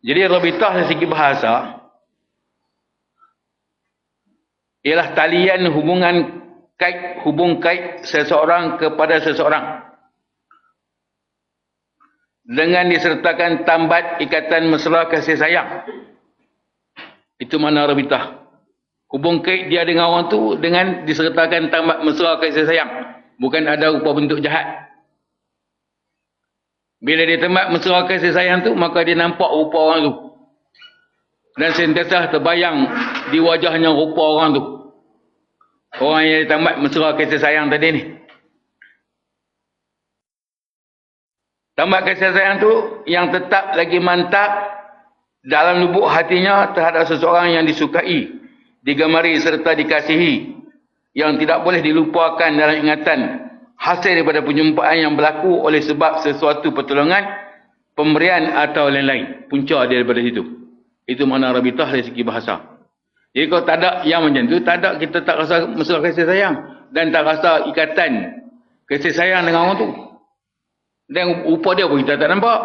Jadi rabitah dari segi bahasa ialah talian hubungan kait hubung kait seseorang kepada seseorang dengan disertakan tambat ikatan mesra kasih sayang. Itu mana rabitah. Hubung kait dia dengan orang tu dengan disertakan tambat mesra kasih sayang. Bukan ada rupa bentuk jahat. Bila dia tempat mesra kasih sayang tu, maka dia nampak rupa orang tu. Dan sentiasa terbayang di wajahnya rupa orang tu. Orang yang ditambah mesra kasih sayang tadi ni. Tambah kasih sayang tu yang tetap lagi mantap dalam lubuk hatinya terhadap seseorang yang disukai, digemari serta dikasihi yang tidak boleh dilupakan dalam ingatan hasil daripada penyumpaan yang berlaku oleh sebab sesuatu pertolongan, pemberian atau lain-lain. Punca dia daripada situ. Itu makna rabitah dari segi bahasa. Jadi kalau tak ada yang macam tu, tak ada kita tak rasa mesra kasih sayang. Dan tak rasa ikatan kasih sayang dengan orang tu. Dan rupa dia pun kita tak nampak.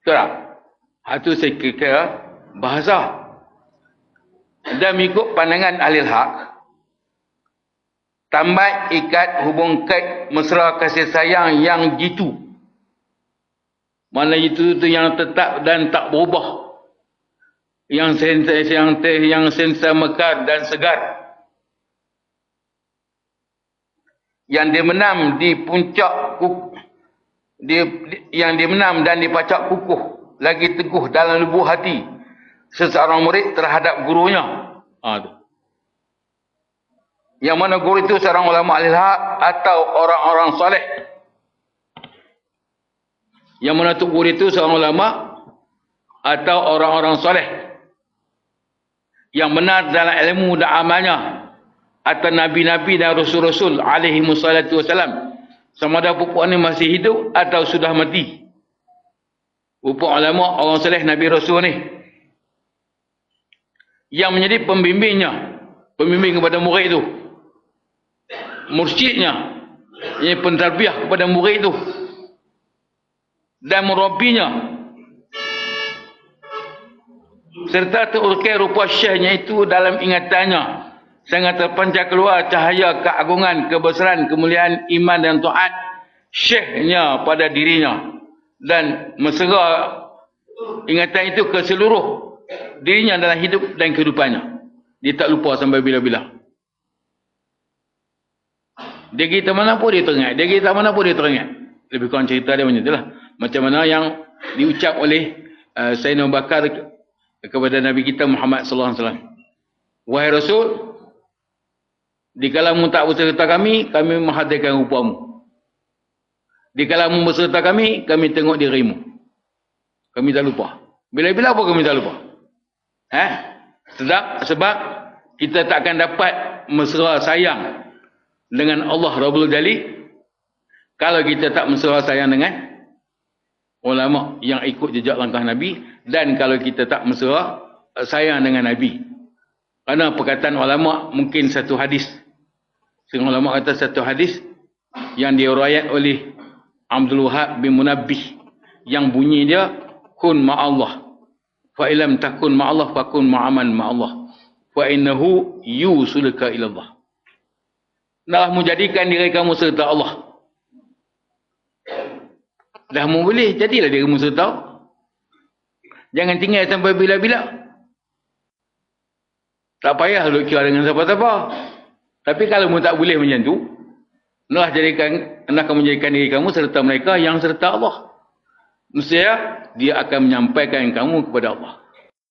Betul tak? Itu saya kira bahasa. Dan mengikut pandangan ahli hak, tambat ikat hubung kait mesra kasih sayang yang jitu. Mana itu tu yang tetap dan tak berubah. Yang sentiasa yang teh yang sentiasa mekar dan segar. Yang dimenam di puncak kuk, di, di, yang dimenam dan dipacak kukuh lagi teguh dalam lubuk hati seseorang murid terhadap gurunya. Ha, tu. Yang mana guru itu seorang ulama ahli hak atau orang-orang soleh. Yang mana tu guru itu seorang ulama atau orang-orang soleh. Yang benar dalam ilmu dan amalnya. Atau nabi-nabi dan rasul-rasul alaihi wassalatu wassalam. Sama ada pupuk ni masih hidup atau sudah mati. Pupuk ulama orang soleh nabi rasul ni. Yang menjadi pembimbingnya. Pembimbing kepada murid itu mursyidnya. Yang pentarbiah kepada murid itu. Dan murabinya serta terukir rupa syekhnya itu dalam ingatannya. Sangat terpancar keluar cahaya keagungan kebesaran kemuliaan iman dan taat syekhnya pada dirinya. Dan mesra ingatan itu ke seluruh dirinya dalam hidup dan kehidupannya. Dia tak lupa sampai bila-bila dia kita mana pun dia teringat. Dia kita mana pun dia teringat. Lebih kurang cerita dia macam itulah. Macam mana yang diucap oleh uh, Sayyidina Bakar kepada Nabi kita Muhammad sallallahu alaihi wasallam. Wahai Rasul, di kalamu tak berserta kami, kami menghadirkan rupamu. Di kalamu berserta kami, kami tengok dirimu. Kami tak lupa. Bila-bila apa kami tak lupa? Eh? Sebab, sebab kita takkan dapat mesra sayang dengan Allah Rabbul Jali kalau kita tak mesra sayang dengan ulama yang ikut jejak langkah Nabi dan kalau kita tak mesra sayang dengan Nabi. Kerana perkataan ulama mungkin satu hadis. Sehingga ulama kata satu hadis yang diurayat oleh Abdul Wahab bin Munabbih yang bunyi dia kun ma'allah fa ilam takun ma'allah fakun ma'aman ma'allah fa innahu yusulka ilallah Dah menjadikan diri kamu serta Allah. Dah boleh, jadilah dirimu serta Jangan tinggal sampai bila-bila. Tak payah duduk kira dengan siapa-siapa. Tapi kalau mu tak boleh macam tu, nak jadikan, nak akan menjadikan diri kamu serta mereka yang serta Allah. Mestinya dia akan menyampaikan kamu kepada Allah.